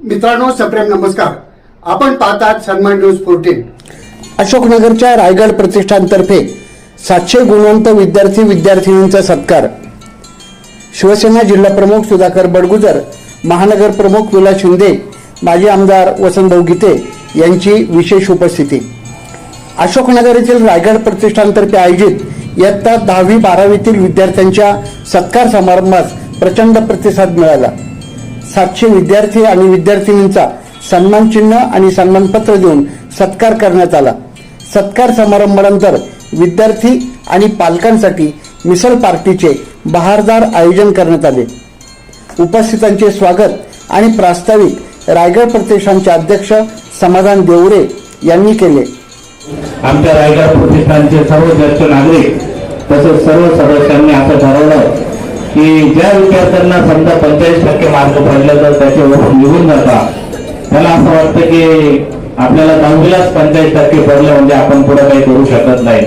मित्रांनो सप्रेम नमस्कार. आपण पाहतात सन्मान न्यूज फोर्टीन अशोकनगरच्या रायगड प्रतिष्ठानतर्फे सातशे गुणवंत विद्यार्थी विद्यार्थिनींचा सत्कार. शिवसेना जिल्हाप्रमुख सुधाकर बडगुजर महानगर प्रमुख विलास शिंदे माजी आमदार वसंतभाऊ गीते यांची विशेष उपस्थिती. अशोकनगर येथील रायगड प्रतिष्ठानतर्फे आयोजित इयत्ता दहावी बारावीतील विद्यार्थ्यांच्या सत्कार समारंभास प्रचंड प्रतिसाद मिळाला. सातशे विद्यार्थी आणि विद्यार्थिनींचा सन्मान चिन्ह आणि सन्मानपत्र देऊन सत्कार करण्यात आला. सत्कार समारंभानंतर विद्यार्थी आणि पालकांसाठी मिसळ पार्टीचे बहारदार आयोजन करण्यात आले. उपस्थितांचे स्वागत आणि प्रास्ताविक रायगड प्रतिष्ठानचे अध्यक्ष समाधान देवरे यांनी केले. आमच्या रायगड प्रतिष्ठानचे सर्व ज्येष्ठ नागरिक तसेच सर्व सदस्यांनी असं ठरवलं की ज्या विद्यार्थ्यांना समजा पंचेचाळीस टक्के मार्क पडले तर त्याचे वरून निघून जातात. मला असं वाटतं की आपल्याला दहावीलाच पंचेचाळीस टक्के पडले म्हणजे आपण पुढे काही करू शकत नाही.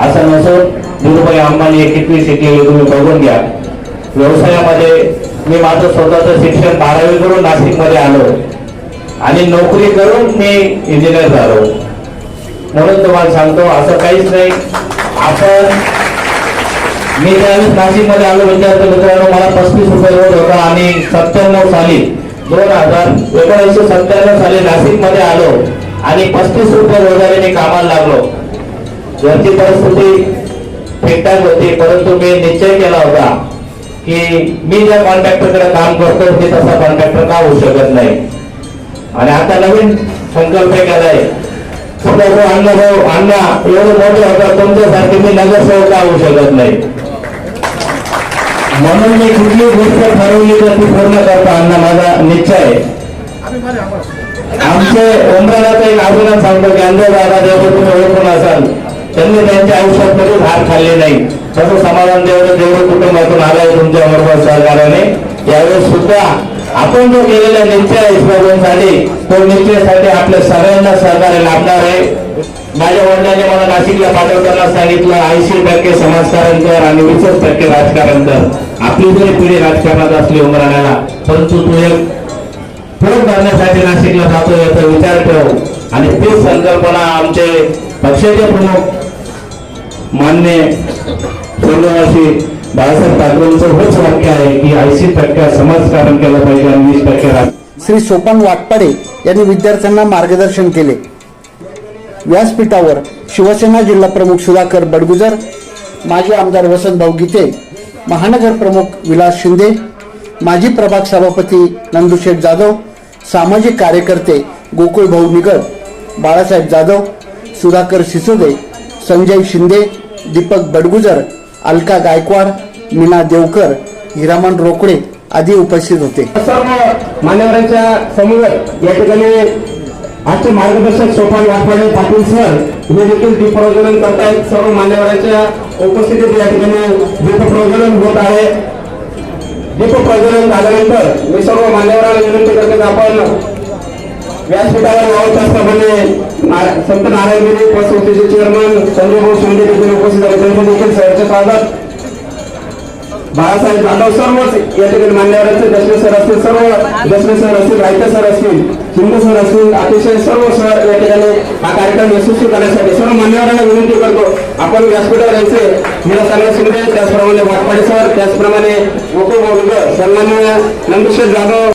असं नसून धीरुभाई अंबानी एकवीस शिकलेली तुम्ही बघून घ्या. व्यवसायामध्ये मी माझं स्वतःचं शिक्षण बारावी करून नाशिकमध्ये आलो. आणि नोकरी करून मी इंजिनियर झालो. म्हणून तुम्हाला सांगतो असं काहीच नाही. आपण मी त्यावेळेस नाशिकमध्ये आलो विद्यार्थी मित्रांनो मला पस्तीस रुपये रोज होता आणि सत्त्याण्णव साली दोन हजार एकोणीसशे सत्त्याण्णव साली नाशिकमध्ये आलो आणि पस्तीस रुपये रोजाने मी कामाला लागलो. घरची परिस्थिती ठीकठाक होती परंतु मी निश्चय केला होता की मी ज्या कॉन्ट्रॅक्टरकडे काम करतो ते तसा कॉन्ट्रॅक्टर का होऊ शकत नाही? आणि आता नवीन संकल्प केलाय भाऊ अण्णा एवढं मोठे होता तुमच्यासारखे मी नगरसेवक का होऊ शकत नाही? म्हणून मी कुठली गोष्ट ठरवली तर ती पूर्ण करतो अण्णा माझा निश्चय आहे. आमचे उमराला एक अजूनच सांगतो की अंधे दादा देव तुम्ही ओळखून असाल. त्यांनी त्यांच्या आयुष्यात कधीच हार खाल्ले नाही. तसं समाधान देव देव कुटुंबातून आलाय तुमच्या बरोबर सहकार्याने. यावेळेस सुद्धा आपण जो केलेला निश्चय आहे तो निश्चयासाठी आपल्या सगळ्यांना सहकार्य लाभणार आहे. माझ्या वडिलांनी मला नाशिकला पाठवताना सांगितलं ऐंशी टक्के समाजकारण कर आणि वीस टक्के राजकारण कर. आपली जरी पिढी राजकारणात असली उमराण्याला परंतु तू एक फरक करण्यासाठी नाशिकला जातो याचा विचार ठेव आणि तीच संकल्पना आमचे पक्षाचे प्रमुख मान्य सोनवासी बाळासाहेब ठाकरेंचं हेच वाक्य आहे की ऐंशी टक्के समाजकारण केलं पाहिजे आणि वीस टक्के राज श्री सोपान वाटपाडे यांनी विद्यार्थ्यांना मार्गदर्शन केले. व्यासपीठावर शिवसेना जिल्हा प्रमुख सुधाकर बडगुजर माजी आमदार वसंतभाऊ गीते महानगर प्रमुख विलास शिंदे माजी प्रभाग सभापती नंदुशेठ जाधव सामाजिक कार्यकर्ते गोकुळ भाऊ निगड बाळासाहेब जाधव सुधाकर सिसोदे संजय शिंदे दीपक बडगुजर अलका गायकवाड मीना देवकर हिरामन रोकडे आदी उपस्थित होते. सर्व मान्यवरांच्या समोर या ठिकाणी आजचे मार्गदर्शक सोपान वाटपाडे पाटील सर हे देखील दीपप्रज्वलन करतायत. सर्व मान्यवरांच्या उपस्थितीत या ठिकाणी दीपप्रज्वलन होत आहे. दीपप्रज्वलन झाल्यानंतर मी सर्व मान्यवरांना विनंती करतो की आपण व्यासपीठावर व्यवस्थापने संत नारायण गिरी पतसंस्थेचे चेअरमन संजय भाऊ शिंदे देखील उपस्थित आहेत. त्यांचे देखील सरचे स्वागत. बाळासाहेब जाधव सर्वच या ठिकाणी मान्यवरांचे दशमे सर असतील सर्व दशमे सर असतील रायते सर असतील हिंदू सर असतील अतिशय सर्व सर या ठिकाणी हा कार्यक्रम यशस्वी करण्यासाठी सर्व मान्यवरांना विनंती करतो. आपण व्यासपीठावर यायचे मीरा सागर शिंदे त्याचप्रमाणे वाटपाडे सर त्याचप्रमाणे गोकुळ सन्मान्य नंदुशेठ जाधव.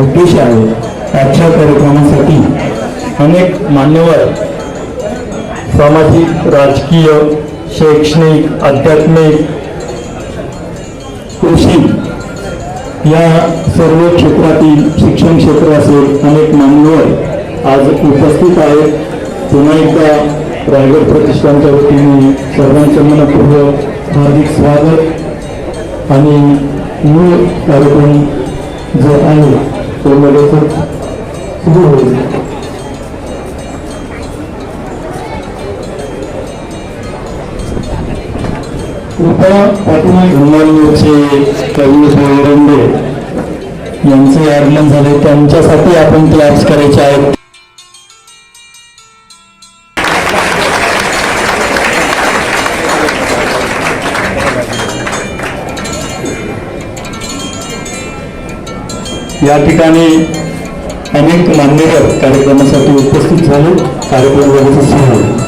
उद्देश आहे आजच्या कार्यक्रमासाठी अनेक मान्यवर सामाजिक राजकीय शैक्षणिक आध्यात्मिक कृषी या सर्व क्षेत्रातील शिक्षण क्षेत्र असेल अनेक मान्यवर आज उपस्थित आहेत. पुन्हा एकदा रायगड प्रतिष्ठानच्या वतीने सर्वांचं मनपूर्वक हार्दिक स्वागत. आणि मूळ कार्यक्रम जो आहे तो लगेचच सुरू होईल. कृपया पाठीमागे धर्मांचे कवी रंगे यांचे आगमन झाले. त्यांच्यासाठी आपण क्लॅप्स करायचे आहेत. या ठिकाणी अनेक मान्यवर कार्यक्रमासाठी उपस्थित झाले. कार्यक्रम व्यवस्थित झाले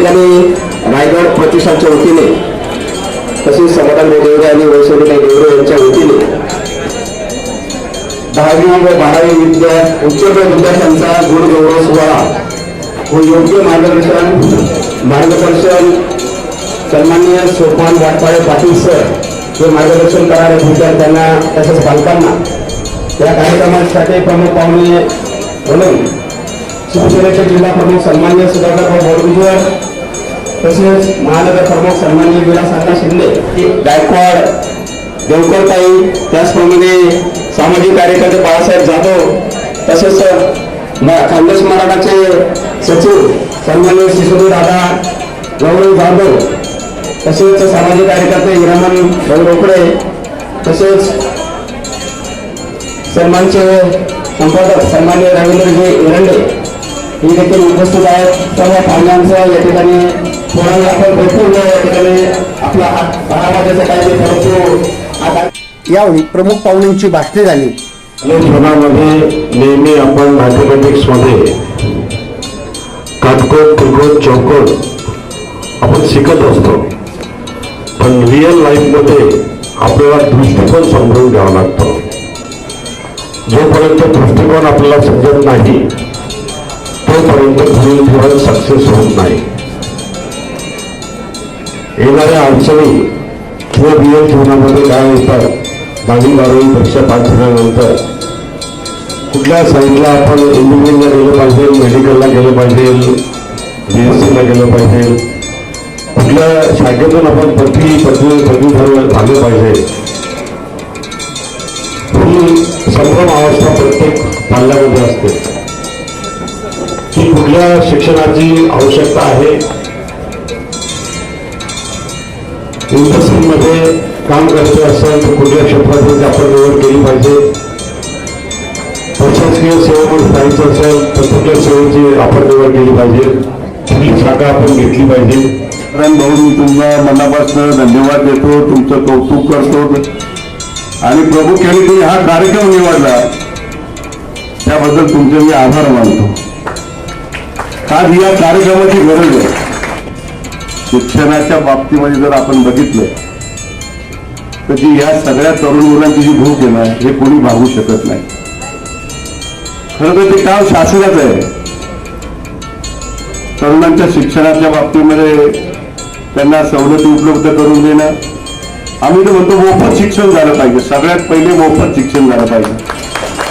ठिकाणी रायगड प्रतिष्ठानच्या वतीने तसेच समाधान देवरे आणि वैष्णवी देवरे यांच्या वतीने दहावी व बारावी विद्या उच्चतर विद्यार्थ्यांचा गुणगौरव सोहळा व योग्य मार्गदर्शन मार्गदर्शन सन्माननीय सोपान वाटपाळे पाटील सर हे मार्गदर्शन करणाऱ्या विद्यार्थ्यांना तसेच पालकांना या कार्यक्रमासाठी प्रमुख पाहुणे म्हणून शिवसेनेचे जिल्हा प्रमुख सन्मान्य सुधाकरभाऊ बोरगुजर तसेच महानगर प्रमुख सन्मान्य विलासांना शिंदे गायकवाड देवकरताई त्याचप्रमाणे सामाजिक कार्यकर्ते बाळासाहेब जाधव तसेच म- खानदेश सचिव सन्मान्य शिशोरी दादा गौरव जाधव तसेच सामाजिक कार्यकर्ते हिरामन भाऊ रोकडे तसेच सन्मानचे संपादक सन्मान्य रवींद्रजी एरंडे हे देखील उपस्थित आहेत. सर्व पाहुण्यांचं या ठिकाणी थोडा आपण भरपूर वेळ या ठिकाणी आपला बारा वाजेचा काय ते परंतु आता यावेळी प्रमुख पाहुण्यांची भाषणे झाली. जीवनामध्ये नेहमी आपण मॅथमॅटिक्समध्ये काटकोट त्रिकोट चौकोट आपण शिकत असतो. पण रिअल लाईफमध्ये आपल्याला दृष्टिकोन समजून घ्यावा लागतो. जोपर्यंत दृष्टिकोन आपल्याला समजत नाही तोपर्यंत पुढील धोरण सक्सेस होत नाही. येणाऱ्या अडचणी किंवा रिअल जीवनामध्ये काय येतात दहावी बारावी परीक्षा पास झाल्यानंतर कुठल्या साईडला आपण इंजिनिअरिंगला गेलं पाहिजे मेडिकलला गेलं पाहिजे बी एस सीला गेलं पाहिजे कुठल्या शाखेतून आपण पदवी पदवी पदवीधर झालं पाहिजे. ही संभ्रम अवस्था प्रत्येक पाल्यामध्ये असते. कुठल्या शिक्षणाची आवश्यकता आहे? इंडस्ट्रीमध्ये काम करायचं असेल तर कुठल्या क्षेत्रात आपण निवड केली पाहिजे? प्रशासकीय सेवेमध्ये जायचं असेल तर कुठल्या सेवेची आपण निवड केली पाहिजे? कुठली शाखा आपण घेतली पाहिजे? कारण भाऊ मी तुमच्या मनापासून धन्यवाद देतो तुमचं कौतुक करतो. आणि प्रमुख्याने तुम्ही हा कार्यक्रम निवडला. त्याबद्दल तुमचे मी आभार मानतो. आज या कार्यक्रमाची गरज आहे. शिक्षणाच्या बाबतीमध्ये जर आपण बघितलं तर जी या सगळ्या तरुण मुलांची जी भूक येणार हे कोणी भागू शकत नाही. खरं तर ते काम शासनाचं आहे. तरुणांच्या शिक्षणाच्या बाबतीमध्ये त्यांना सवलती उपलब्ध करून देणं. आम्ही तर म्हणतो मोफत शिक्षण झालं पाहिजे. सगळ्यात पहिले मोफत शिक्षण झालं पाहिजे.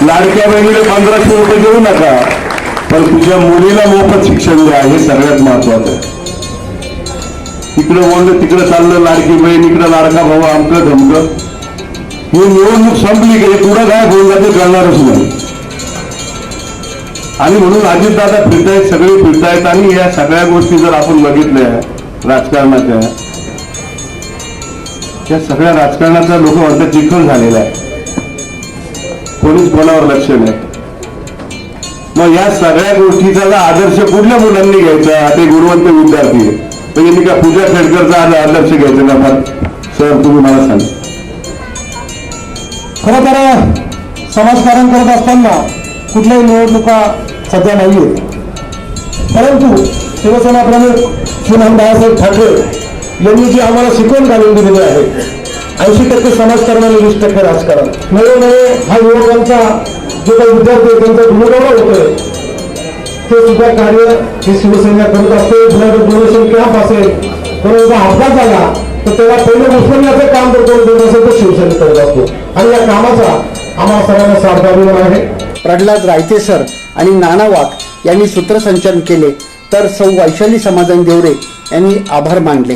लाडक्या बहिणीला पंधराशे रुपये देऊ नका. पण तुझ्या मुलीला मोफत शिक्षण द्या हे सगळ्यात महत्वाचं आहे. तिकडं बोललं तिकडं चाललं लाडकी बहीण इकडं लाडका भाऊ आमकं धमकं. ही निवडणूक संपली की पुढं काय होऊन जाते कळणारच नाही. आणि म्हणून अजितदादा फिरतायत सगळे फिरतायत आणि या सगळ्या गोष्टी जर आपण बघितल्या राजकारणाच्या या सगळ्या राजकारणाचा लोक म्हणतात चिखल झालेला आहे कोणीच कोणावर लक्ष नाही. मग या सगळ्या गोष्टीचा आदर्श कुठल्या मुलांनी घ्यायचा ते गुणवंत विद्यार्थी. म्हणजे मी का पूजा खेडकरचा आदर्श घ्यायचा ना फार. सर तुम्ही मला सांग. खरं तर समाजकारण करत असताना कुठल्याही निवडणुका सध्या नाही आहेत परंतु शिवसेना प्रमुख श्रीमान बाळासाहेब ठाकरे यांनी जी आम्हाला शिकवण घालून दिलेली आहे ऐंशी टक्के समाजकारण आणि वीस टक्के राजकारण. नवे हा युवकांचा जो काही विद्यार्थी त्यांचा गुणगौरव होतोय. ते सुद्धा कार्य ही शिवसेना करत असते. डोनेशन कॅम्प असेल कोणाचा अपघात झाला तर त्याला पहिले उचलण्याचं काम जर कोणी करत असेल तर शिवसेना करत असतो. आणि या कामाचा आम्हाला सगळ्यांना सार्थ अभिमान आहे. प्रल्हाद रायते सर आणि नाना वाघ यांनी सूत्रसंचलन केले तर सौ वैशाली समाधान देवरे यांनी आभार मानले.